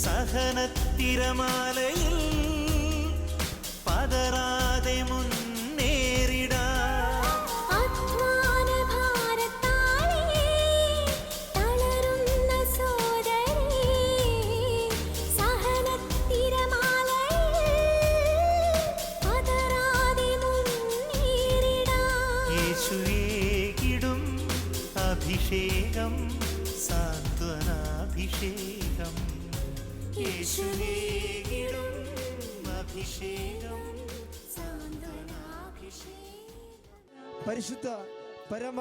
സഹനത്തിരമാലയിൽ പതറാതെ യേശുവേകിടും അഭിഷേകം പരിശുദ്ധ പരമ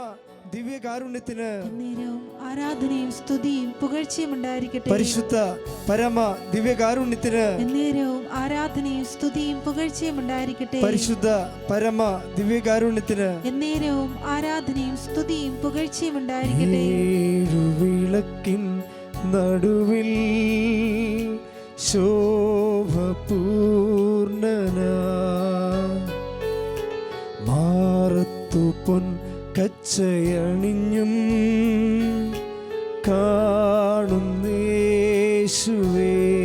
ദിവ്യകാരുണ്യത്തിന് കാരുണ്യത്തിന് ആരാധനയും സ്തുതിയും പുകഴ്ചയും ഉണ്ടായിരിക്കട്ടെ. പരിശുദ്ധ പരമ ദിവ്യകാരുണ്യത്തിന് എന്നേരവും ആരാധനയും സ്തുതിയും പുകഴ്ചയും ഉണ്ടായിരിക്കട്ടെ. പരിശുദ്ധ പരമ ദിവ്യകാരുണ്യത്തിന് എന്നേരവും ആരാധനയും സ്തുതിയും പുകഴ്ചയും ഉണ്ടായിരിക്കട്ടെ. ഏഴുവിളക്കിൻ നടുവിൽ ശോഭപൂർണന. മാറത്തു പൊൻ കച്ചയണിഞ്ഞും കാണുന്നേശുവേ.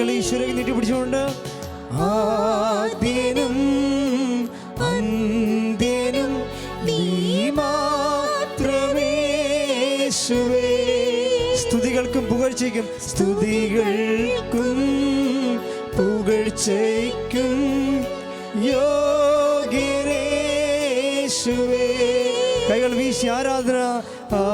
കൈകൾ ഈശ്വരക്ക് നീട്ടി പിടിച്ചുകൊണ്ട് ആദ്യനും അന്ത്യനും നീ മാത്രമേശുവേ സ്തുതികൾക്കും പുകഴ്ചയ്ക്കും സ്തുതികൾക്കും പുകഴ്ചയ്ക്കും യോഗ്യരേശുവേ. കൈകൾ വീശി ആരാധന ആരാധന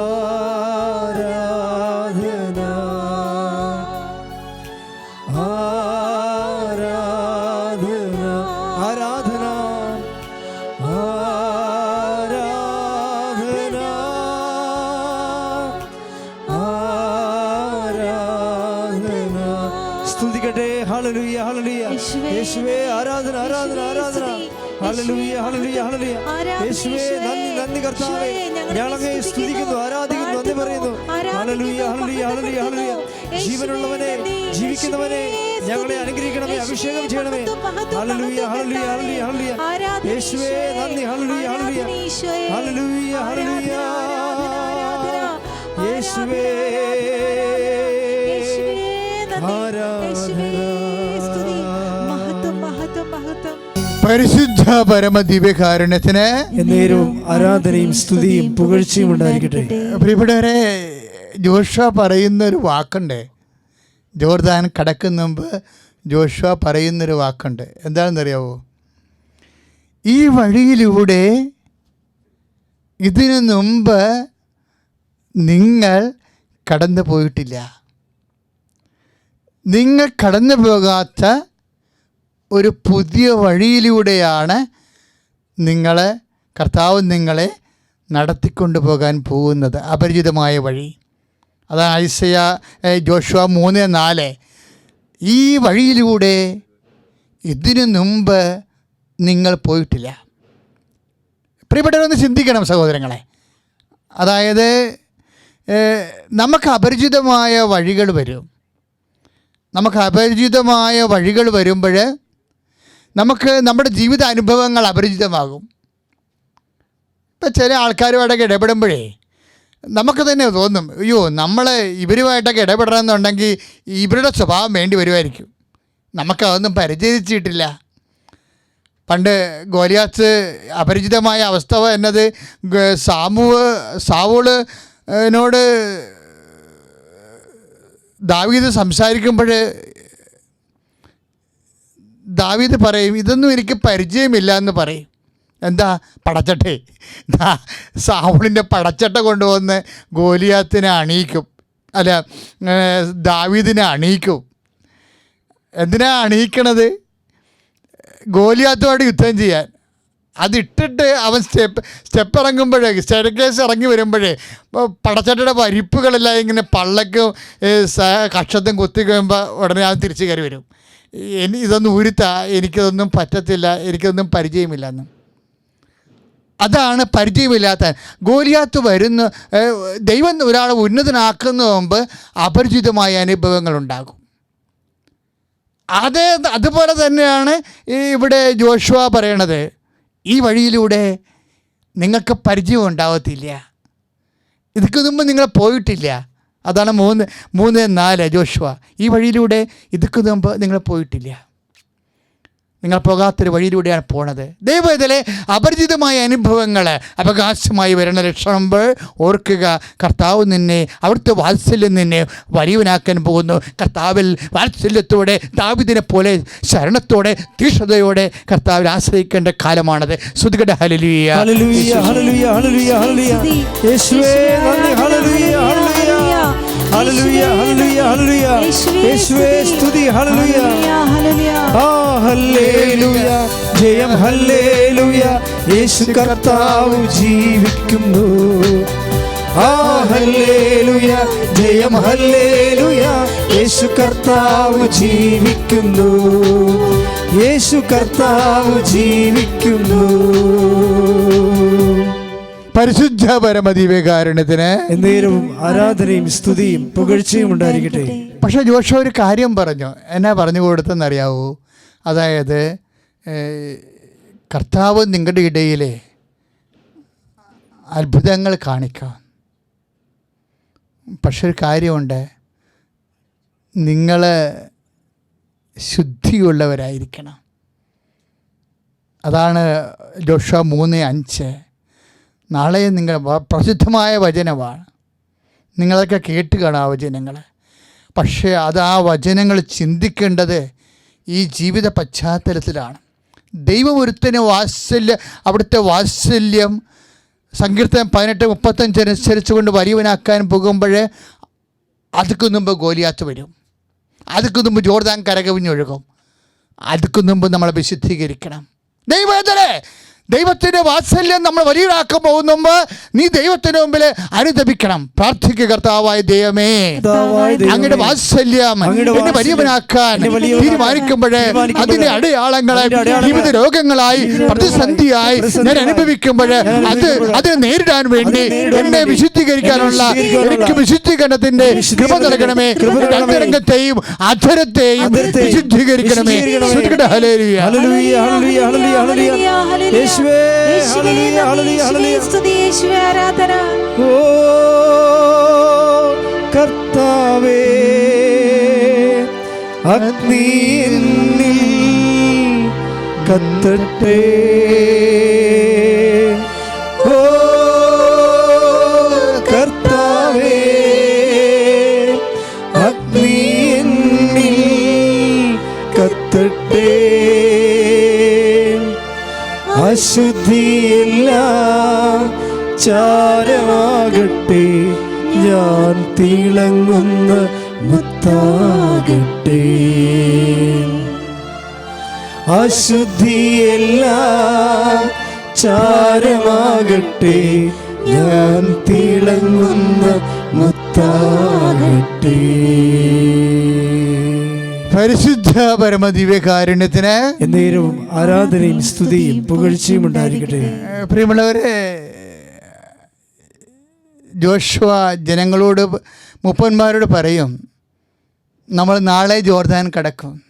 യേശുവേ നന്ദി നന്ദി കർത്താവേ. സ്തുതിക്കുന്നു ആരാധിക്കുന്നു നന്ദി പറയുന്നു. ഹല്ലേലൂയ ഹല്ലേലൂയ ഹല്ലേലൂയ ജീവനുള്ളവനെ ജീവിക്കുന്നവനെ ഞങ്ങളെ അനുഗ്രഹിക്കണമേ അഭിഷേകം ചെയ്യണമേ. ഹല്ലേലൂയ ഹല്ലേലൂയ ഹല്ലേലൂയ യേശുവേ നന്ദി ഹല്ലേലൂയ ഹല്ലേലൂയ. യേശുവേ. ആരാധന. പരിശുദ്ധ പരമ ദിവ്യകാരുണ്യത്തിന് എന്നേരവും ആരാധനയും സ്തുതിയും പുകഴ്ചയും ഉണ്ടായിരിക്കട്ടെ. പ്രിയപ്പെട്ടവരെ ജോഷ പറയുന്ന ഒരു വാക്കുണ്ട്. ജോർദാൻ കടക്കുന്ന മുമ്പ് ജോഷ പറയുന്നൊരു വാക്കുണ്ട്. എന്താണെന്നറിയാവോ? ഈ വഴിയിലൂടെ ഇതിനു മുമ്പ് നിങ്ങൾ കടന്നു പോയിട്ടില്ല നിങ്ങൾ കടന്നു പോകാത്ത ഒരു പുതിയ വഴിയിലൂടെയാണ് നിങ്ങളെ കർത്താവ് നിങ്ങളെ നടത്തിക്കൊണ്ടു പോകാൻ പോകുന്നത്. അപരിചിതമായ വഴി. അതാണ് ഐസയ ജോഷുവ മൂന്ന് നാല്. ഈ വഴിയിലൂടെ ഇതിനു മുമ്പ് നിങ്ങൾ പോയിട്ടില്ല. പ്രിയപ്പെട്ടവരൊന്ന് ചിന്തിക്കണം സഹോദരങ്ങളെ. അതായത് നമുക്ക് അപരിചിതമായ വഴികൾ വരും. നമുക്ക് അപരിചിതമായ വഴികൾ വരുമ്പോൾ നമുക്ക് നമ്മുടെ ജീവിത അനുഭവങ്ങൾ അപരിചിതമാകും. ഇപ്പം ചില ആൾക്കാരുമായിട്ടൊക്കെ ഇടപെടുമ്പോഴേ നമുക്ക് തന്നെ തോന്നും അയ്യോ നമ്മൾ ഇവരുമായിട്ടൊക്കെ ഇടപെടണമെന്നുണ്ടെങ്കിൽ ഇവരുടെ സ്വഭാവം വേണ്ടി വരുമായിരിക്കും. നമുക്കതൊന്നും പരിചയിച്ചിട്ടില്ല പണ്ട് ഗോലിയാസ് അപരിചിതമായ അവസ്ഥ എന്നത് സാമുവ് സാവൂൾ നോട് ദാവീദ് സംസാരിക്കുമ്പോൾ ദാവീദ് പറയും ഇതൊന്നും എനിക്ക് പരിചയമില്ല എന്ന് പറയും. എന്താ? പടച്ചട്ടെ. ദാ പടച്ചട്ട കൊണ്ടുവന്ന് ഗോലിയാത്തിനെ അണിയിക്കും. അല്ല ദാവീദിനെ അണിയിക്കും. എന്തിനാ അണിയിക്കണത്? ഗോലിയാത്തുമായിട്ട് യുദ്ധം ചെയ്യാൻ. അതിട്ടിട്ട് അവൻ സ്റ്റെപ്പ് സ്റ്റെപ്പ് ഇറങ്ങുമ്പോഴേ സ്റ്റെയർകേസ് ഇറങ്ങി വരുമ്പോഴേ പടച്ചട്ടയുടെ പരിപ്പുകളെല്ലാം ഇങ്ങനെ പള്ളക്കും കക്ഷത്തും കുത്തി കഴിയുമ്പോൾ ഉടനെ അവൻ തിരിച്ച് കയറി വരും. എനി ഇതൊന്നും ഉരുത്താ എനിക്കതൊന്നും പറ്റത്തില്ല എനിക്കതൊന്നും പരിചയമില്ല എന്ന് അതാണ് പരിചയമില്ലാത്ത. ഗോലിയാത്ത് വരുന്ന ദൈവം ഒരാളെ ഉന്നതനാക്കുന്ന മുമ്പ് അപരിചിതമായ അനുഭവങ്ങൾ ഉണ്ടാകും അതേ അതുപോലെ തന്നെയാണ് ഈ ഇവിടെ ജോഷുവ പറയണത് ഈ വഴിയിലൂടെ നിങ്ങൾക്ക് പരിചയം ഉണ്ടാവത്തില്ല. ഇതിക്ക് മുമ്പ് നിങ്ങൾ പോയിട്ടില്ല. അതാണ് മൂന്ന് മൂന്ന് നാല് ജോഷുവ. ഈ വഴിയിലൂടെ ഇതുക്ക് മുമ്പ് നിങ്ങൾ പോയിട്ടില്ല. നിങ്ങൾ പോകാത്തൊരു വഴിയിലൂടെയാണ് പോണത്. ദൈവം ഇതിലെ അപരിചിതമായ അനുഭവങ്ങൾ അവകാശമായി വരുന്ന ലക്ഷണമ്പോൾ ഓർക്കുക. കർത്താവ് നിന്നെ അവിടുത്തെ വാത്സല്യം നിന്നെ വലിയവനാക്കാൻ പോകുന്നു. കർത്താവിൽ വാത്സല്യത്തോടെ താപിതിനെ പോലെ ശരണത്തോടെ തീഷ്ണതയോടെ കർത്താവിൽ ആശ്രയിക്കേണ്ട കാലമാണത്. ശ്രുതികട ഹലിയ ഹല്ലേലൂയ ഹല്ലേലൂയ ഹല്ലേലൂയ യേശുവേ സ്തുതി. ഹല്ലേലൂയ ആ ഹല്ലേലൂയ ജയം ഹല്ലേലൂയ യേശു കർത്താവ് ജീവിക്കുന്നു. ആ ഹല്ലേലൂയ ജയം ഹല്ലേലൂയ യേശു കർത്താവ് ജീവിക്കുന്നു. യേശു കർത്താവ് ജീവിക്കുന്നു. പരിശുദ്ധ പരമദിവ്യകാരുണ്യത്തിന് എന്നേരവും ആരാധനയും സ്തുതിയും പുകഴ്ചയും ഉണ്ടായിരിക്കട്ടെ. പക്ഷേ ജോഷ ഒരു കാര്യം പറഞ്ഞു. എന്നാ പറഞ്ഞു കൊടുത്തെന്നറിയാവൂ അതായത് കർത്താവ് നിങ്ങളുടെ ഇടയിലെ അത്ഭുതങ്ങൾ കാണിക്കാം. പക്ഷെ ഒരു കാര്യമുണ്ട്. നിങ്ങൾ ശുദ്ധിയുള്ളവരായിരിക്കണം. അതാണ് ജോഷ മൂന്ന് അഞ്ച്. നാളെ നിങ്ങൾ പ്രസിദ്ധമായ വചനമാണ്. നിങ്ങളൊക്കെ കേട്ട് കാണാം ആ വചനങ്ങൾ പക്ഷേ അത് ആ വചനങ്ങൾ ചിന്തിക്കേണ്ടത് ഈ ജീവിത പശ്ചാത്തലത്തിലാണ്. ദൈവം ഒരുത്തന് വാത്സല്യ അവിടുത്തെ വാത്സല്യം സങ്കീർത്തനം പതിനെട്ട് മുപ്പത്തഞ്ച് അനുസരിച്ച് കൊണ്ട് വലിയവനാക്കാൻ പോകുമ്പോൾ അതുക്കു മുമ്പ് ഗോലിയാത്ത് വരും. അതുക്കു മുമ്പ് ജോർദാൻ കരകവിഞ്ഞൊഴുകും. അതുക്കു മുമ്പ് നമ്മളെ വിശുദ്ധീകരിക്കണം. ദൈവത്തിലെ ദൈവത്തിന്റെ വാത്സല്യം നമ്മൾ വരികളാക്കാൻ പോകുന്ന മുമ്പ് നീ ദൈവത്തിന്റെ മുമ്പിൽ അനുദപിക്കണം. പ്രാർത്ഥിക്കുക കർത്താവായ ദൈവമേ. അങ്ങയുടെ വാത്സല്യം എന്നെ വലിയവനാക്കാൻ തീരുമാനിക്കുമ്പോഴേ അതിന്റെ അടയാളങ്ങളെ ജീവിത രോഗങ്ങളായി പ്രതിസന്ധിയായി ഞാൻ അനുഭവിക്കുമ്പോഴേ അനുഭവിക്കുമ്പോൾ അത് അതിനെ നേരിടാൻ വേണ്ടി എന്നെ വിശുദ്ധീകരിക്കാനുള്ള എനിക്ക് വിശുദ്ധീകരണത്തിന്റെ കൃപ നൽകണമേ. രംഗത്തെയും അധരത്തെയും വിശുദ്ധീകരിക്കണമേ. ഹലേ ഹല്ലേലൂയ. യേശുവേ ഹല്ലേലൂയ ഹല്ലേലൂയ ഹല്ലേലൂയ. സ്തുതി യേശുവേ ആരാധന. ഓ കർത്താവേ അഗ്നി എന്നിൽ കത്തട്ടെ. അശുദ്ധിയെല്ലാം ചാരമാകട്ടെ ഞാൻ തിളങ്ങുന്ന മുത്താകട്ടെ. അശുദ്ധിയല്ല ചാരമാകട്ടെ ഞാൻ തിളങ്ങുന്ന മുത്താകട്ടെ. പരിശുദ്ധ പരമ പരമദിവ്യകാരുണ്യത്തിന് എന്നേരവും ആരാധനയും സ്തുതിയും പുകഴ്ചയും ഉണ്ടായിരിക്കട്ടെ. പ്രിയമുള്ളവരെ ജോഷുവ ജനങ്ങളോട് മുപ്പന്മാരോട് പറയും നമ്മൾ നാളെ ജോർദാൻ കടക്കും.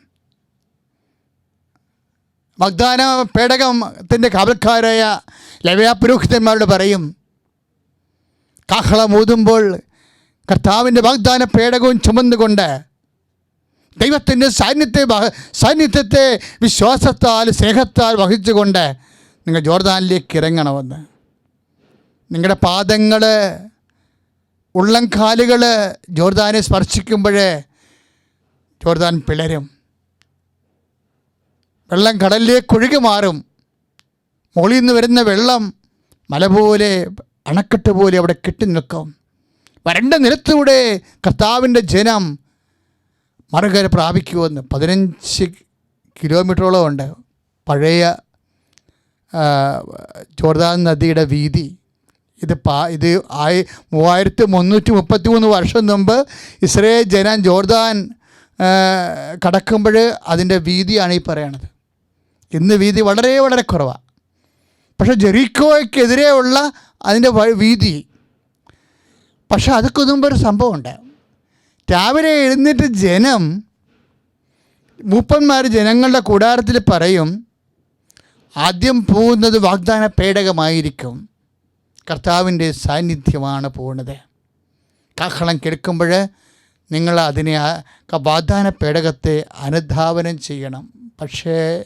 വാഗ്ദാന പേടകത്തിന്റെ കാവൽക്കാരായ ലവ്യാപുരോഹിതന്മാരോട് പറയും കാഹളം ഊതുമ്പോൾ കർത്താവിന്റെ വാഗ്ദാന പേടകവും ചുമന്നുകൊണ്ട് ദൈവത്തിന്റെ സാന്നിധ്യ സാന്നിധ്യത്തെ വിശ്വാസത്താൽ സ്നേഹത്താൽ വഹിച്ചുകൊണ്ട് നിങ്ങൾ ജോർദാനിലേക്ക് ഇറങ്ങണമെന്ന്. നിങ്ങളുടെ പാദങ്ങൾ ഉള്ളംകാലുകൾ ജോർദാനെ സ്പർശിക്കുമ്പോഴേ ജോർദാൻ പിളരും. വെള്ളം കടലിലേക്ക് ഒഴുകി മാറും. മുകളിൽ നിന്ന് വരുന്ന വെള്ളം മല പോലെ അണക്കെട്ട് പോലെ അവിടെ കെട്ടി നിൽക്കും. വരണ്ട നിലത്തൂടെ കർത്താവിന്റെ ജനം മറുകര പ്രാപിക്കുമെന്ന് പതിനഞ്ച് കിലോമീറ്ററോളം ഉണ്ട്. പഴയ ജോർദാൻ നദിയുടെ വീതി. ഇത് പാ ഇത് ആയി മൂവായിരത്തി മുന്നൂറ്റി മുപ്പത്തി മൂന്ന് വർഷം മുമ്പ് ഇസ്രയേൽ ജനം ജോർദാൻ കടക്കുമ്പോൾ അതിന്റെ വീതിയാണ് ഈ പറയണത്. ഇന്ന് വീതി വളരെ വളരെ കുറവാണ് പക്ഷേ ജെറിക്കോയ്ക്കെതിരെയുള്ള അതിന്റെ വീതി. പക്ഷെ അതൊക്കെ മുമ്പ് ഒരു സംഭവമുണ്ട്. രാവിലെ എഴുന്നേറ്റ് ജനം മൂപ്പന്മാർ ജനങ്ങളുടെ കൂടാരത്തിൽ പറയും ആദ്യം പോകുന്നത് വാഗ്ദാന പേടകമായിരിക്കും. കർത്താവിന്റെ സാന്നിധ്യമാണ് പോകുന്നത്. കാഹളം കേൾക്കുമ്പോൾ നിങ്ങൾ അതിനെ വാഗ്ദാന പേടകത്തെ അനുധാവനം ചെയ്യണം. പക്ഷേ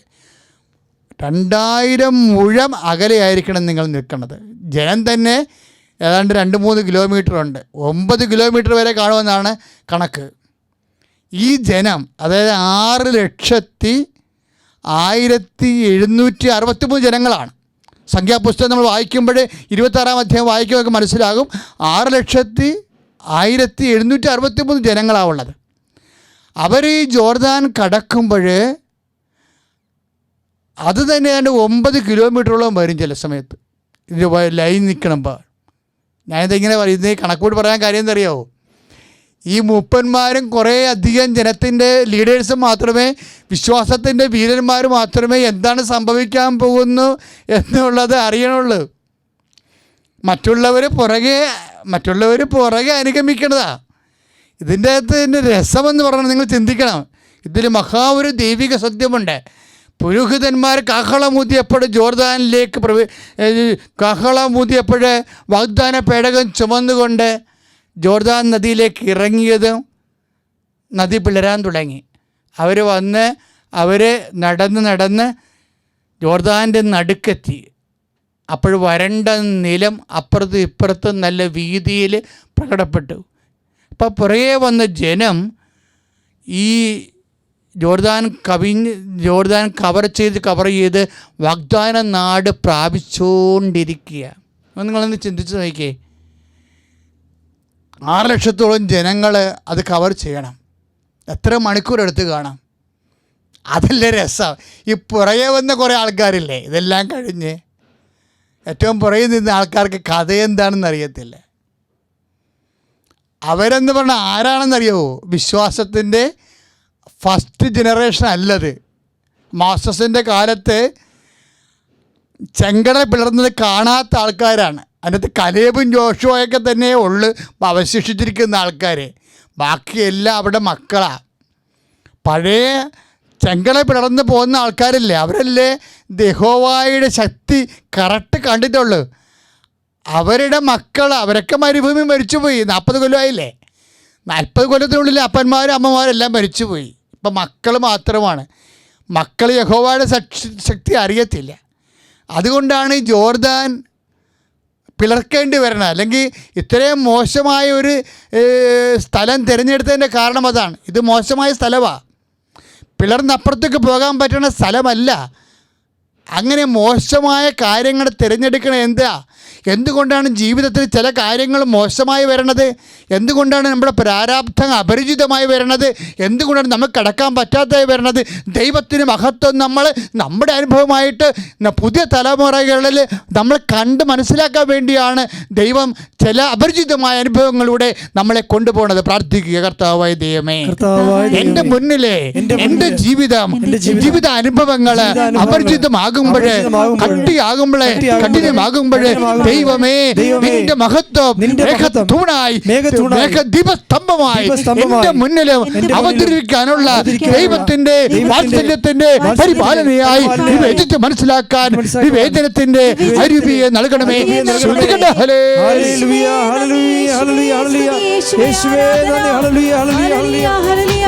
രണ്ടായിരം മുഴം അകലെയായിരിക്കണം നിങ്ങൾ നിൽക്കുന്നത്. ജനം തന്നെ ഏതാണ്ട് രണ്ട് മൂന്ന് കിലോമീറ്റർ ഉണ്ട്. ഒമ്പത് കിലോമീറ്റർ വരെ കാണുമെന്നാണ് കണക്ക്. ഈ ജനം അതായത് ആറ് ലക്ഷത്തി ആയിരത്തി എഴുന്നൂറ്റി അറുപത്തി മൂന്ന് ജനങ്ങളാണ്. സംഖ്യാപുസ്തകം നമ്മൾ വായിക്കുമ്പോൾ ഇരുപത്താറാം അധ്യായം വായിക്കുമ്പോൾ മനസ്സിലാകും ആറ് ലക്ഷത്തി ആയിരത്തി എഴുന്നൂറ്റി അറുപത്തി മൂന്ന് ജനങ്ങളാണ് ഉള്ളത്. അവർ ഈ ജോർദാൻ കടക്കുമ്പോൾ അത് തന്നെ ഏതാണ്ട് ഒമ്പത് കിലോമീറ്ററോളം വരും ചില സമയത്ത്. ലൈൻ നിൽക്കണമ്പോൾ ഞാനിതിങ്ങനെ പറയുന്നത് കണക്കൂട്ട് പറയാൻ കാര്യം എന്തറിയാവോ ഈ മൂപ്പന്മാരും കുറേ അധികം ജനത്തിന്റെ ലീഡേഴ്സും മാത്രമേ വിശ്വാസത്തിന്റെ വീരന്മാർ മാത്രമേ എന്താണ് സംഭവിക്കാൻ പോകുന്നു എന്നുള്ളത് അറിയണുള്ളൂ. മറ്റുള്ളവർ പുറകെ മറ്റുള്ളവർ പുറകെ അനുഗമിക്കണതാ. ഇതിന്റെ അകത്ത് രസമെന്ന് പറഞ്ഞാൽ നിങ്ങൾ ചിന്തിക്കണം. ഇതിൽ മഹാ ഒരു ദൈവിക സത്യമുണ്ട്. പുരോഹിതന്മാർ കാഹളമൂതിയപ്പോൾ ജോർദാനിലേക്ക് പ്രവേ കാഹളമൂതിയപ്പോൾ വാഗ്ദാന പേടകം ചുമന്നുകൊണ്ട് ജോർദാൻ നദിയിലേക്ക് ഇറങ്ങിയതും നദി പിളരാൻ തുടങ്ങി. അവർ വന്ന് അവർ നടന്ന് നടന്ന് ജോർദാന്റെ നടുക്കെത്തി. അപ്പോൾ വരണ്ട നിലം അപ്പുറത്തും ഇപ്പുറത്തും നല്ല വീതിയിൽ പ്രകടപ്പെട്ടു. അപ്പോൾ പുറകെ വന്ന ജനം ഈ ജോർദാൻ കവിഞ്ഞ് ജോർദാൻ കവർ ചെയ്ത് കവർ ചെയ്ത് വാഗ്ദാന നാട് പ്രാപിച്ചുകൊണ്ടിരിക്കുക നിങ്ങളൊന്ന് ചിന്തിച്ച് നോക്കിയേ ആറ് ലക്ഷത്തോളം ജനങ്ങൾ അത് കവർ ചെയ്യണം. എത്ര മണിക്കൂർ എടുത്ത് കാണാം? അതല്ലേ രസം. ഈ പുറകെ വന്ന കുറേ ആൾക്കാരില്ലേ? ഇതെല്ലാം കഴിഞ്ഞ്. ഏറ്റവും പുറകെ നിന്ന ആൾക്കാർക്ക് കഥ എന്താണെന്ന് അറിയത്തില്ല. അവരെന്ന് പറഞ്ഞാൽ ആരാണെന്നറിയാവോ? വിശ്വാസത്തിന്റെ ഫസ്റ്റ് ജനറേഷൻ അല്ലത്. മാസ്റ്റേഴ്സിന്റെ കാലത്ത് ചെങ്കട പിളർന്നത് കാണാത്ത ആൾക്കാരാണ്. അതിനകത്ത് കലേബും ജോഷുവൊക്കെ തന്നെ ഉള്ളു അവശേഷിച്ചിരിക്കുന്ന ആൾക്കാർ ബാക്കിയെല്ലാം അവിടെ മക്കളാണ് പഴയ ചെങ്കട പിളർന്ന് പോകുന്ന ആൾക്കാരല്ലേ? അവരല്ലേ ദഹോവായുടെ ശക്തി കറക്റ്റ് കണ്ടിട്ടുള്ളൂ. അവരുടെ മക്കൾ അവരൊക്കെ മരുഭൂമി മരിച്ചുപോയി. നാൽപ്പത് കൊല്ലമായില്ലേ നാൽപ്പത് കൊല്ലത്തിനുള്ളിൽ അപ്പന്മാരും അമ്മമാരും എല്ലാം മരിച്ചുപോയി. ഇപ്പം മക്കൾ മാത്രമാണ്. മക്കൾ യഹോവയുടെ ശക്തി അറിയത്തില്ല. അതുകൊണ്ടാണ് ജോർദാൻ പിളർക്കേണ്ടി വരണം അല്ലെങ്കിൽ ഇത്രയും മോശമായ ഒരു സ്ഥലം തിരഞ്ഞെടുത്തതിന്റെ കാരണം അതാണ്. ഇത് മോശമായ സ്ഥലമാണ് പിളർന്നപ്പുറത്തേക്ക് പോകാൻ പറ്റുന്ന സ്ഥലമല്ല. അങ്ങനെ മോശമായ കാര്യങ്ങൾ തിരഞ്ഞെടുക്കണ എന്താ? എന്തുകൊണ്ടാണ് ജീവിതത്തിൽ ചില കാര്യങ്ങൾ മോശമായി വരണത്? എന്തുകൊണ്ടാണ് നമ്മുടെ പ്രാരാബ്ധം അപരിചിതമായി വരണത്? എന്തുകൊണ്ടാണ് നമുക്ക് കടക്കാൻ പറ്റാത്തതായി വരണത്? ദൈവത്തിന് മഹത്വം നമ്മൾ നമ്മുടെ അനുഭവമായിട്ട് പുതിയ തലമുറകളിൽ നമ്മൾ കണ്ട് മനസ്സിലാക്കാൻ വേണ്ടിയാണ് ദൈവം ചില അപരിചിതമായ അനുഭവങ്ങളിലൂടെ നമ്മളെ കൊണ്ടുപോകുന്നത്. പ്രാർത്ഥിക്കുക കർത്താവായ ദൈവമേ. എന്റെ മുന്നിലെ എന്റെ ജീവിതം ജീവിത. അനുഭവങ്ങൾ അനുഭവങ്ങൾ അപരിചിതമാകുമ്പോഴേ, കട്ടിയാകുമ്പോഴേ കഠിനമാകുമ്പോഴേ കഠിനമാകുമ്പോഴേ, ദൈവമേ ദൈവമേ, നിന്റെ മഹത്വം മഹത്വം മേഘത്തൂണായി മേഘത്തൂണായി, ദീപസ്തംഭമായി ദീപസ്തംഭമായി എന്റെ മുന്നിലും ദൈവത്തിന്റെ വാത്സല്യത്തിന്റെ പരിപാലനയായി വിവേചിച്ച് മനസ്സിലാക്കാൻ വിവേചനത്തിന്റെ അരുവിയെ നൽകണമേ ശ്രദ്ധിക്കട്ടെ ഹലേ. ഹല്ലേലൂയ, ഹല്ലേലൂയ, ഹല്ലേലൂയ, ഹല്ലേലൂയ. യേശുവേ നന്ദി, ഹല്ലേലൂയ, ഹല്ലേലൂയ, ഹല്ലേലൂയ.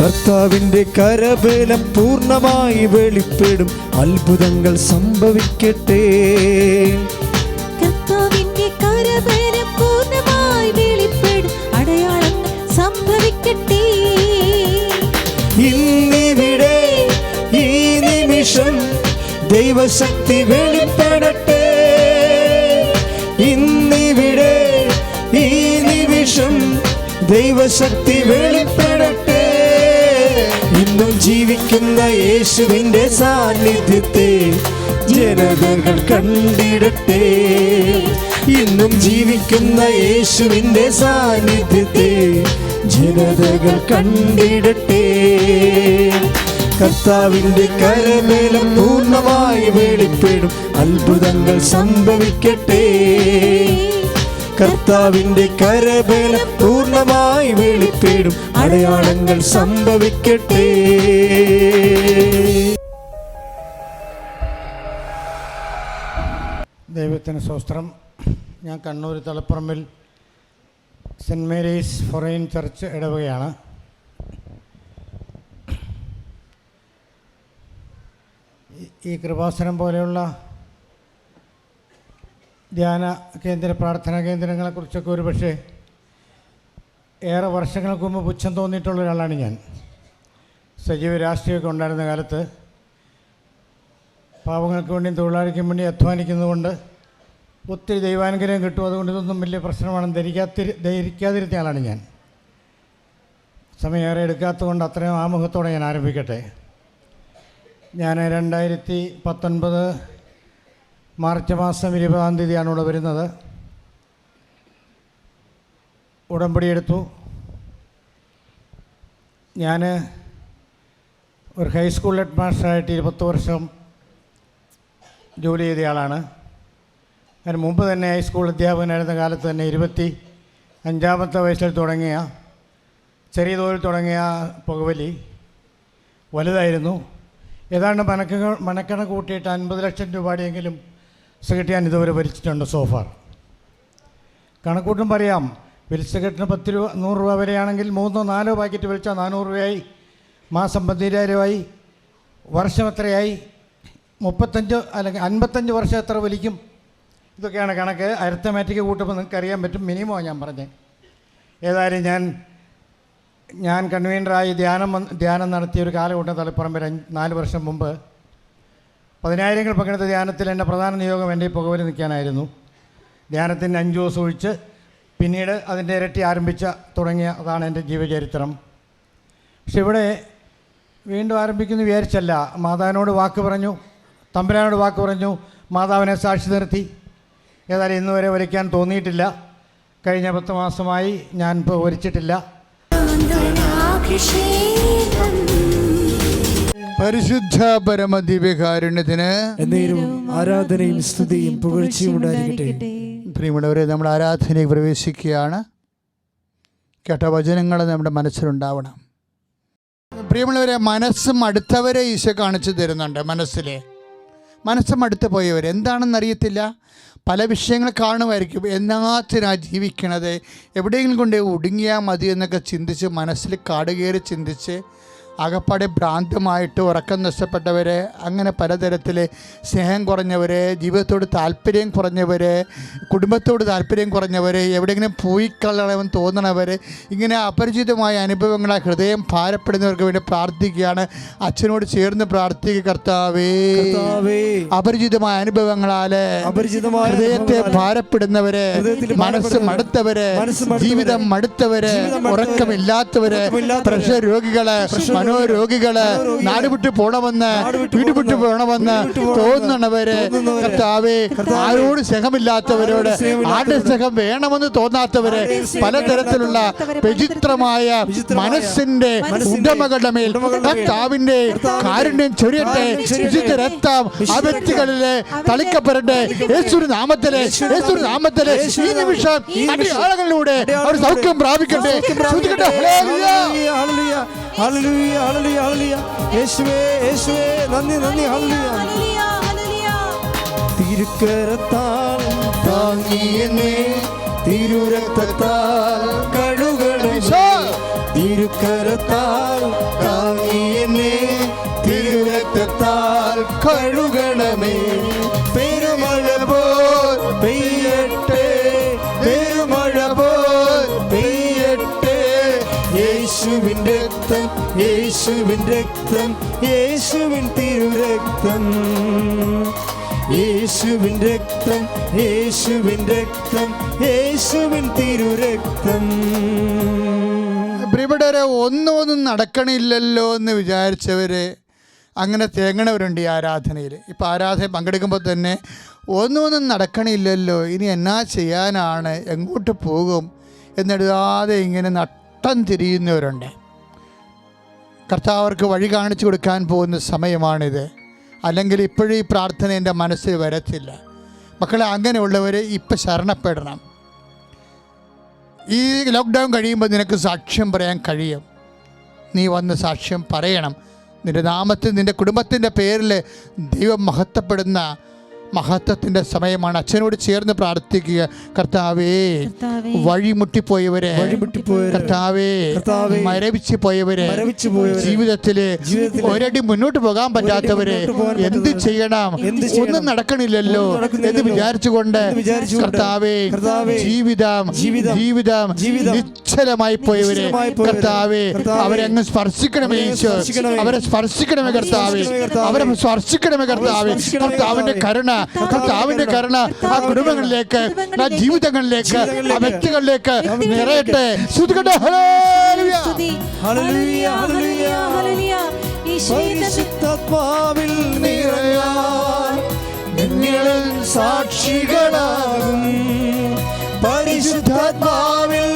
കർത്താവിന്റെ കരബലം പൂർണമായി വെളിപ്പെടും. അത്ഭുതങ്ങൾ സംഭവിക്കട്ടെ. ദൈവശക്തി വെളിപ്പെടട്ടെ. ഇന്നിവിടെ ഈ നിമിഷം ദൈവശക്തി വെളിപ്പെടട്ടെ. ഇന്നും ജീവിക്കുന്ന യേശുവിന്റെ സാന്നിധ്യത്തെ ജനതകൾ കണ്ടിടട്ടെ. ഇന്നും ജീവിക്കുന്ന യേശുവിന്റെ സാന്നിധ്യത്തെ ജനതകൾ കണ്ടിടട്ടെ. കർത്താവിന്റെ കരമേലം പൂർണമായി വെളിപ്പെടും. അത്ഭുതങ്ങൾ സംഭവിക്കട്ടെ. കർത്താവിന്റെ കരബലം പൂർണമായി വെളിപ്പെടും. അടയാളങ്ങൾ സംഭവിക്കട്ടെ. ദൈവത്തിന് സ്വസ്ത്രം ഞാൻ കണ്ണൂർ തലപ്പറമ്പിൽ സെന്റ് മേരീസ് ഫൊറൈൻ ചർച്ച് ഇടവകയാണ്. ഈ- കൃപാസനം പോലെയുള്ള ധ്യാന കേന്ദ്ര പ്രാർത്ഥനാ കേന്ദ്രങ്ങളെക്കുറിച്ചൊക്കെ ഒരു പക്ഷേ ഏറെ വർഷങ്ങൾക്ക് മുമ്പ് പുച്ഛം തോന്നിയിട്ടുള്ള ഒരാളാണ് ഞാൻ. സജീവ രാഷ്ട്രീയമൊക്കെ ഉണ്ടായിരുന്ന കാലത്ത് പാവങ്ങൾക്ക് വേണ്ടിയും തൊഴിലാളിക്കും വേണ്ടി അധ്വാനിക്കുന്നതുകൊണ്ട് ഒത്തിരി ദൈവാനുഗ്രഹം കിട്ടും. അതുകൊണ്ട് ഇതൊന്നും വലിയ പ്രശ്നമാണെന്ന് ധരിക്കാത്തിരി ധരിക്കാതിരുത്തിയ ആളാണ് ഞാൻ. സമയം ഏറെ എടുക്കാത്തതുകൊണ്ട് അത്രയും ആമുഖത്തോടെ ഞാൻ ആരംഭിക്കട്ടെ. ഞാൻ രണ്ടായിരത്തി പത്തൊൻപത് മാർച്ച് മാസം ഇരുപതാം തീയതിയാണ് ഇവിടെ വരുന്നത്. ഉടമ്പടി എടുത്തു. ഞാൻ ഒരു ഹൈസ്കൂൾ ഹെഡ് മാസ്റ്ററായിട്ട് ഇരുപത്തി വർഷം ജോലി ചെയ്ത ആളാണ്. അതിന് മുമ്പ് തന്നെ ഹൈസ്കൂൾ അധ്യാപകനായിരുന്ന കാലത്ത് തന്നെ ഇരുപത്തി അഞ്ചാമത്തെ വയസ്സിൽ തുടങ്ങിയ ചെറിയ തോതിൽ തുടങ്ങിയ പുകവലി വലുതായിരുന്നു. ഏതാണ്ട് മനക്ക മനക്കണ കൂട്ടിയിട്ട് അൻപത് ലക്ഷം രൂപയുടെയെങ്കിലും സിഗരറ്റ് ഞാൻ ഇതുവരെ ഭരിച്ചിട്ടുണ്ട് സോഫാർ കണക്കൂട്ടും പറയാം. സിഗരറ്റിന് പത്ത് രൂപ നൂറ് രൂപ വരെയാണെങ്കിൽ മൂന്നോ നാലോ പാക്കറ്റ് വലിച്ചാൽ നാനൂറ് രൂപയായി. മാസം പന്തിരായിരമായി വർഷം എത്രയായി? മുപ്പത്തഞ്ച് അല്ലെങ്കിൽ അൻപത്തഞ്ച് വർഷം എത്ര വലിക്കും ഇതൊക്കെയാണ് കണക്ക്. അരിത്തമാറ്റിക് കൂട്ടുമ്പോൾ നിങ്ങൾക്ക് അറിയാൻ പറ്റും. മിനിമമാണ് ഞാൻ പറഞ്ഞത്. ഏതായാലും ഞാൻ ഞാൻ കൺവീനറായി ധ്യാനം ധ്യാനം നടത്തിയ ഒരു കാലഘട്ടം തലപ്പുറമ്പിൽ നാല് വർഷം മുമ്പ് പതിനായിരങ്ങൾ പങ്കെടുത്ത ധ്യാനത്തിൽ എന്റെ പ്രധാന നിയോഗം എന്റെ പുകവലി നിൽക്കാനായിരുന്നു. ധ്യാനത്തിന് അഞ്ച് ദിവസം ഒഴിച്ച് പിന്നീട് അതിന്റെ ഇരട്ടി ആരംഭിച്ച തുടങ്ങിയ അതാണ് എന്റെ ജീവചരിത്രം. പക്ഷെ ഇവിടെ വീണ്ടും ആരംഭിക്കുന്നു വിചാരിച്ചല്ല. മാതാവിനോട് വാക്ക് പറഞ്ഞു തമ്പുരാനോട് വാക്ക് പറഞ്ഞു മാതാവിനെ സാക്ഷി നിർത്തി. ഏതായാലും ഇന്നുവരെ വരയ്ക്കാൻ തോന്നിയിട്ടില്ല. കഴിഞ്ഞ പത്ത് മാസമായി ഞാൻ ഇപ്പോൾ വരച്ചിട്ടില്ല പരിശുദ്ധ പരമ ദിവ്യകാരുണ്യത്തിന് ആരാധനയും സ്തുതിയും പുകഴ്ചയും ഉണ്ടായിരിക്കട്ടെ. പ്രിയമുള്ളവരെ നമ്മൾ ആരാധനയിൽ പ്രവേശിക്കുകയാണ്. കേട്ട വചനങ്ങൾ നമ്മുടെ മനസ്സിലുണ്ടാവണം. പ്രിയമുള്ളവരെ മനസ്സും അടുത്തവരെ ഈശോ കാണിച്ചു തരുന്നുണ്ട് മനസ്സിലെ. മനസ്സും അടുത്ത് പോയവർ എന്താണെന്നറിയത്തില്ല പല വിഷയങ്ങൾ കാണുമായിരിക്കും. എന്നാത്തിനാ ജീവിക്കണത്? എവിടെയെങ്കിലും കൊണ്ട് ഒടുങ്ങിയാൽ മതി എന്നൊക്കെ ചിന്തിച്ച് മനസ്സിൽ കാടുകയറി ചിന്തിച്ച് അകപ്പാടെ ഭ്രാന്തമായിട്ട് ഉറക്കം നഷ്ടപ്പെട്ടവർ അങ്ങനെ പലതരത്തിൽ സ്നേഹം കുറഞ്ഞവർ ജീവിതത്തോട് താല്പര്യം കുറഞ്ഞവർ കുടുംബത്തോട് താല്പര്യം കുറഞ്ഞവർ എവിടെയെങ്കിലും പോയി കളയണമെന്ന് തോന്നണവർ ഇങ്ങനെ അപരിചിതമായ അനുഭവങ്ങളാൽ ഹൃദയം ഭാരപ്പെടുന്നവർക്ക് വേണ്ടി പ്രാർത്ഥിക്കുകയാണ്. അച്ഛനോട് ചേർന്ന് പ്രാർത്ഥിക്കുക കർത്താവേ. അപരിചിതമായ അനുഭവങ്ങളാൽ ഹൃദയത്തെ ഭാരപ്പെടുന്നവരെ മനസ്സ് മടുത്തവരെ ജീവിതം മടുത്തവര് ഉറക്കമില്ലാത്തവര് പ്രഷർ രോഗികൾ മനോരോഗികൾ നാട് വിട്ടു പോണമെന്ന് നാട് വിട്ടു വീട് വിട്ടു പോകുന്ന, പോകണമെന്ന് വീട് വിട്ടു പോകണമെന്ന് തോന്നുന്നവര് തോന്നുന്നവര്, കർത്താവേ ആരോട് സ്നേഹമില്ലാത്തവരോട് ആരോട് സ്നേഹം വേണമെന്ന് തോന്നാത്തവര് പലതരത്തിലുള്ള വിചിത്രമായ മനസ്സിന്റെ ഉടമകളുടെ മേൽ കർത്താവിന്റെ കാരുണ്യം ചൊരിയട്ടെ. വിശുദ്ധ രക്തം ആ വ്യക്തികളിലെ തളിക്കപ്പെടട്ടെ. യേശുവിന്റെ നാമത്തിലെ യേശുവിന്റെ നാമത്തിലെ ഈ നിമിഷം ആളുകളിലൂടെ അവർ സൗഖ്യം പ്രാപിക്കട്ടെ. ശ്രുതിക്കട്ടെ. ഹല്ലേലൂയ. ഹല്ലേലൂയ. യേശുവേ യേശുവേ നന്ദി നന്ദി ഹല്ലേലൂയ. തിരുക്കരത്താൽ താങ്ങിയെന്നെ തിരുരക്തത്താൽ കഴുകണമേ. തിരുക്കരത്താൽ താങ്ങിയെന്നെ തിരുരക്തത്താൽ കഴുകണമേ പെരുമഴ പോൽ പെയ്യട്ടെ പെരുമഴ യേശുവിൻ രക്തം യേശുവിൻ രക്തം യേശുവിൻ തിരുരക്തം. യേശുവിൻ രക്തം യേശുവിൻ രക്തം യേശുവിൻ തിരുരക്തം. പ്രിയപ്പെട്ടവരെ ഒന്നും ഒന്നും നടക്കണില്ലല്ലോ എന്ന് വിചാരിച്ചവര് അങ്ങനെ തേങ്ങണവരുണ്ട് ഈ ആരാധനയിൽ ഇപ്പം ആരാധന പങ്കെടുക്കുമ്പോൾ തന്നെ ഒന്നും ഒന്നും നടക്കണില്ലല്ലോ ഇനി എന്നാ ചെയ്യാനാണ് എങ്ങോട്ട് പോകും എന്നെഴുതാതെ ഇങ്ങനെ തിരിയുന്നവരുണ്ട്. കർത്താവർക്ക് വഴി കാണിച്ചു കൊടുക്കാൻ പോകുന്ന സമയമാണിത്. അല്ലെങ്കിൽ ഇപ്പോഴും ഈ പ്രാർത്ഥന എന്റെ മനസ്സിൽ വരത്തില്ല. മക്കളെ അങ്ങനെയുള്ളവർ ഇപ്പം ശരണപ്പെടണം. ഈ ലോക്ക്ഡൗൺ കഴിയുമ്പോൾ നിനക്ക് സാക്ഷ്യം പറയാൻ കഴിയും. നീ വന്ന് സാക്ഷ്യം പറയണം. നിന്റെ നാമത്തിൽ നിന്റെ കുടുംബത്തിന്റെ പേരിൽ ദൈവം മഹത്വപ്പെടുന്ന മഹത്വത്തിന്റെ സമയമാണ്. അച്ഛനോട് ചേർന്ന് പ്രാർത്ഥിക്കുക. കർത്താവേ വഴിമുട്ടിപ്പോയവരെ കർത്താവേ മരവിച്ച് പോയവരെ ജീവിതത്തിൽ ഒരടി മുന്നോട്ട് പോകാൻ പറ്റാത്തവരെ എന്ത് ചെയ്യണം? ഒന്നും നടക്കണില്ലല്ലോ എന്ന് വിചാരിച്ചുകൊണ്ട് കർത്താവേ ജീവിതം ജീവിതം, നിശ്ചലമായി പോയവരെ കർത്താവേ അവരെ അങ്ങ് സ്പർശിക്കണമേ അവരെ സ്പർശിക്കണമേ. കർത്താവേ. അവരെ സ്പർശിക്കണമേ കർത്താവേ. കർത്താവിന്റെ കരുണ കർത്താവിന്റെ കരുണ. ആ കുടുംബങ്ങളിലേക്ക് ആ ജീവിതങ്ങളിലേക്ക് ആ വ്യക്തികളിലേക്ക് നിറയട്ടെ. ശ്രുതികട്ടെ. പരിശുദ്ധാത്മാവിൽ നിറയാൻ നിങ്ങളിൽ സാക്ഷികളാകും. പരിശുദ്ധാത്മാവിൽ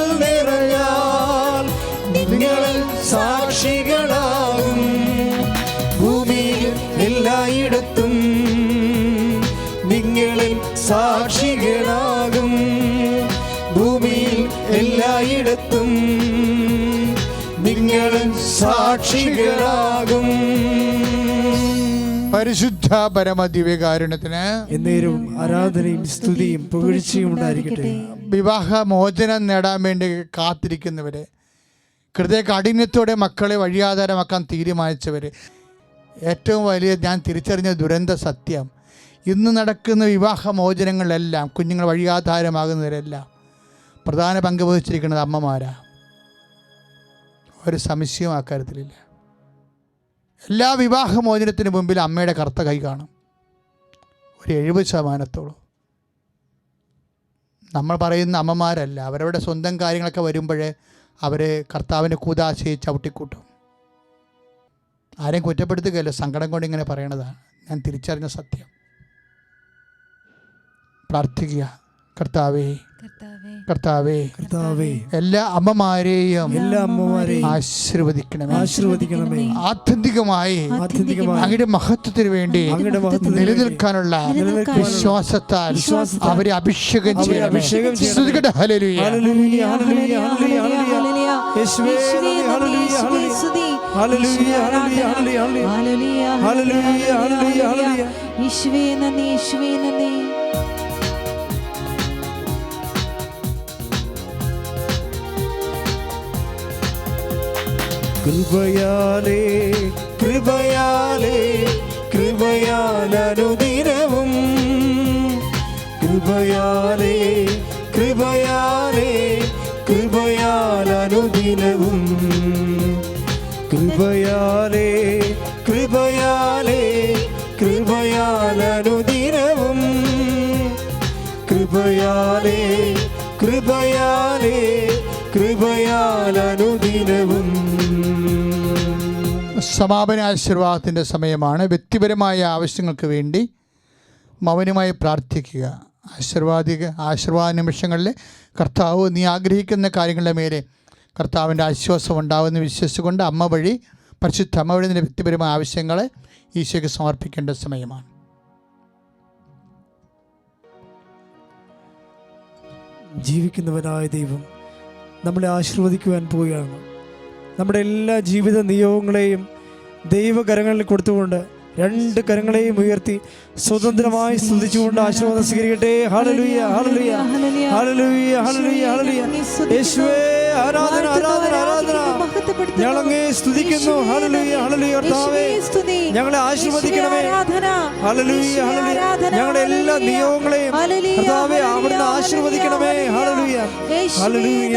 സാക്ഷികളാകും. ഭൂമിയിൽ എല്ലായിടത്തും നിങ്ങളും സാക്ഷികളാകും. പരിശുദ്ധ പരമ പരമദിവ്യകാരുണ്യത്തിന് എന്നേരും ആരാധനയും സ്തുതിയും പുകഴ്ചയും ഉണ്ടായിരിക്കട്ടെ. വിവാഹ മോചനം നേടാൻ വേണ്ടി കാത്തിരിക്കുന്നവരെ ഹൃദയ കാഠിന്യത്തോടെ മക്കളെ വഴിയാധാരമാക്കാൻ തീരുമാനിച്ചവർ ഏറ്റവും വലിയ ഞാൻ തിരിച്ചറിഞ്ഞ ദുരന്ത സത്യം ഇന്ന് നടക്കുന്ന വിവാഹ മോചനങ്ങളിലെല്ലാം കുഞ്ഞുങ്ങൾ വഴിയാധാരമാകുന്നവരെല്ലാം പ്രധാന പങ്ക് വഹിച്ചിരിക്കുന്നത് അമ്മമാരാ. ഒരു സംശയവും അക്കാര്യത്തിലില്ല എല്ലാ വിവാഹമോചനത്തിന് മുമ്പിൽ അമ്മയുടെ കറുത്ത കൈ കാണും. ഒരു എഴുപത് ശതമാനത്തോളം. നമ്മൾ പറയുന്ന അമ്മമാരല്ല അവരവരുടെ സ്വന്തം കാര്യങ്ങളൊക്കെ വരുമ്പോഴേ അവരെ കർത്താവിനെ കൂതാശയെ ചവിട്ടിക്കൂട്ടും. ആരെയും കുറ്റപ്പെടുത്തുകയല്ല സങ്കടം കൊണ്ട് ഇങ്ങനെ പറയണതാണ്. ഞാൻ തിരിച്ചറിഞ്ഞ സത്യം. പ്രാർത്ഥിക്കുക കർത്താവേ കർത്താവേ, കർത്താവേ എല്ലാ അമ്മമാരെയും എല്ലാ അമ്മമാരെയും ആശീർവദിക്കണമേ ആശീർവദിക്കണമേ ആത്യന്തികമായി അങ്ങയുടെ മഹത്വത്തിന് വേണ്ടി നിലനിൽക്കാനുള്ള വിശ്വാസത്താൽ അവരെ അഭിഷേകം ചെയ്യണം അഭിഷേകം. ശ്രുതികട്ടെ ഹല്ലേലൂയ ഹല്ലേലൂയ. യേശുവേ. ഹല്ലേലൂയ, ഹല്ലേലൂയ. ഹല്ലേലൂയ, ഹല്ലേലൂയ, ഹല്ലേലൂയ, ഹല്ലേലൂയ. നന്ദി നന്ദി കൃപയാലേ കൃപയാലേ കൃപയാലനുദിനവും. കൃപയാലേ കൃപയാലേ കൃപയാലനുദിനവും. കൃപയാലേ കൃപയാലേ കൃപയാലനുദിനവും. കൃപയാലേ കൃപയാലേ കൃപയാൽ അനുദിനവും സമാപന ആശീർവാദത്തിന്റെ സമയമാണ്. വ്യക്തിപരമായ ആവശ്യങ്ങൾക്ക് വേണ്ടി മൗനമായി പ്രാർത്ഥിക്കുക. ആശീർവാദിക ആശീർവാദ നിമിഷങ്ങളിൽ കർത്താവ് നീ ആഗ്രഹിക്കുന്ന കാര്യങ്ങളുടെ മേലെ കർത്താവിന്റെ ആശ്വാസം ഉണ്ടാവുമെന്ന് വിശ്വസിച്ചുകൊണ്ട് അമ്മ വഴി പരിശുദ്ധ അമ്മ വഴി നിന്റെ വ്യക്തിപരമായ ആവശ്യങ്ങളെ ഈശോയ്ക്ക് സമർപ്പിക്കേണ്ട സമയമാണ്. ജീവിക്കുന്നവനായ ദൈവം നമ്മളെ ആശീർവദിക്കുവാൻ പോവുകയാണ്. നമ്മുടെ എല്ലാ ജീവിത നിയോഗങ്ങളെയും ദൈവകരങ്ങളിൽ കൊടുത്തുകൊണ്ട് രണ്ട് കരങ്ങളെയും ഉയർത്തി സ്വതന്ത്രമായി സ്തുതിച്ചുകൊണ്ട് ആശീർവാദം സ്വീകരിക്കട്ടെ. ഹല്ലേലൂയ ഹല്ലേലൂയ ഹല്ലേലൂയ. ഹല്ലേലൂയ ഹല്ലേലൂയ യേശുവേ ആരാധന ആരാധന ആരാധന. ഞങ്ങളങ്ങേ സ്തുതിക്കുന്നു. ഹല്ലേലൂയ ഹല്ലേലൂയ കർത്താവേ. ഞങ്ങളെ ആശീർവദിക്കണമേ. ഹല്ലേലൂയ ഹല്ലേലൂയ. ഞങ്ങളുടെ എല്ലാ നിയോഗങ്ങളെയും കർത്താവേ അവിടുന്ന് ആശീർവദിക്കണമേ. ഹല്ലേലൂയ. ഹല്ലേലൂയ.